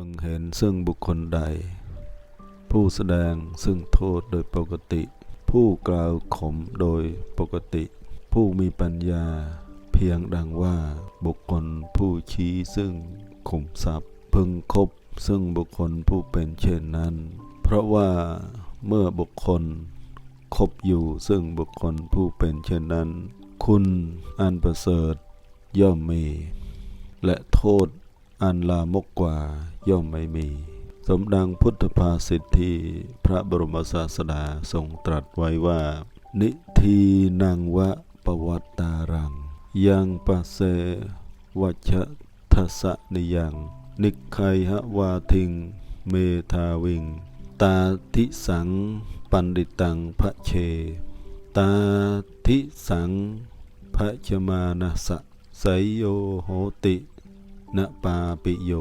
พึงเห็นซึ่งบุคคลใด ผู้แสดงซึ่งโทษโดยปกติ ผู้กล่าวขมโดยปกติ ผู้มีปัญญาเพียงดังว่าบุคคลผู้ชี้ซึ่งขุมทรัพย์พึงคบซึ่งบุคคลผู้เป็นเช่นนั้น เพราะว่าเมื่อบุคคลคบอยู่ซึ่งบุคคลผู้เป็นเช่นนั้น คุณอันประเสริฐย่อมมี และโทษ อันลามกกว่าย่อมไม่มี สมดังพุทธภาษิตที่พระบรมศาสดาทรงตรัสไว้ว่า นิทีนังวะปวัตตารัง ยังปะเสวัชทัสสะนิยัง นิไคหวาทิง เมทาวิง ตาทิสังปันดิตังพระเช ตาทิสังพระชมานัสสะไสยโยโหติ นปาปิโย